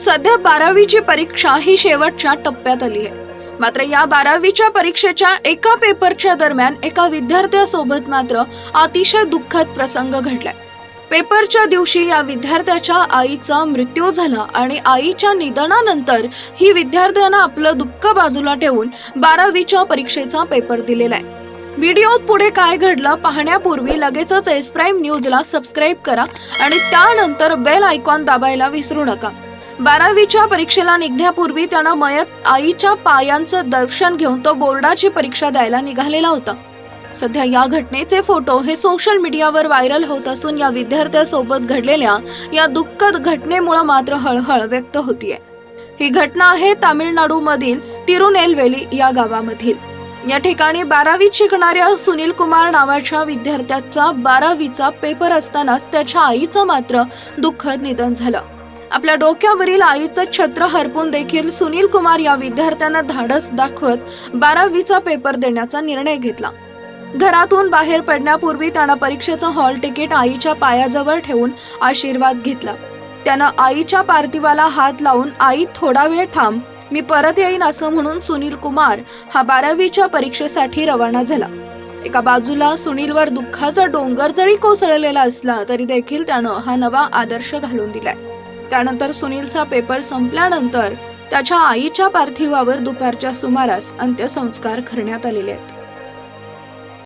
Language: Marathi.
सध्या बारावीची परीक्षा ही शेवटच्या टप्प्यात आली आहे. मात्र या बारावीच्या परीक्षेच्या एका पेपरच्या दरम्यान एका विद्यार्थ्यासोबत मात्र अतिशय दुःखद प्रसंग घडलाय. पेपरच्या दिवशी या विद्यार्थ्याच्या आईचा मृत्यू झाला आणि आईच्या निधनानंतर ही विद्यार्थ्यानं आपलं दुःख बाजूला ठेवून बारावीच्या परीक्षेचा पेपर दिलेला आहे. व्हिडिओत पुढे काय घडलं पाहण्यापूर्वी लगेचच एस प्राईम न्यूजला सबस्क्राईब करा आणि त्यानंतर बेल आयकॉन दाबायला विसरू नका. बारावीच्या परीक्षेला निघण्यापूर्वी त्यानं मयत आईच्या पायांचं दर्शन घेऊन तो बोर्डाची परीक्षा द्यायला निघालेला होता. सध्या या घटनेचे फोटो हे सोशल मीडियावर व्हायरल होत असून या विद्यार्थ्यासोबत घडलेल्या या दुःखद घटनेमुळे मात्र हळहळ व्यक्त होतीये. ही घटना आहे तामिळनाडूमधील तिरुनेलवेली या गावामधील. या ठिकाणी बारावीत शिकणाऱ्या सुनील कुमार नावाच्या विद्यार्थ्याचा बारावीचा पेपर असतानाच त्याच्या आईचं मात्र दुःखद निधन झालं. आपल्या डोक्यावरील आईचं छत्र हरपून देखील सुनील कुमार या विद्यार्थ्यांना धाडस दाखवत बारावीचा पेपर देण्याचा निर्णय घेतला. घरातून बाहेर पडण्यापूर्वी त्यानं परीक्षेचं हॉल तिकीट आईच्या पायाजवळ ठेवून आशीर्वाद घेतला. त्यानं आईच्या पार्थिवाला हात लावून आई थोडा वेळ थांब मी परत येईन असं म्हणून सुनील कुमार हा बारावीच्या परीक्षेसाठी रवाना झाला. एका बाजूला सुनीलवर दुःखाचा डोंगर जरी कोसळलेला असला तरी देखील त्यानं हा नवा आदर्श घालून दिलाय. त्यानंतर सुनीलचा पेपर संपल्यानंतर त्याच्या आईच्या पार्थिवावर दुपारच्या सुमारास अंत्यसंस्कार करण्यात आलेले आहेत.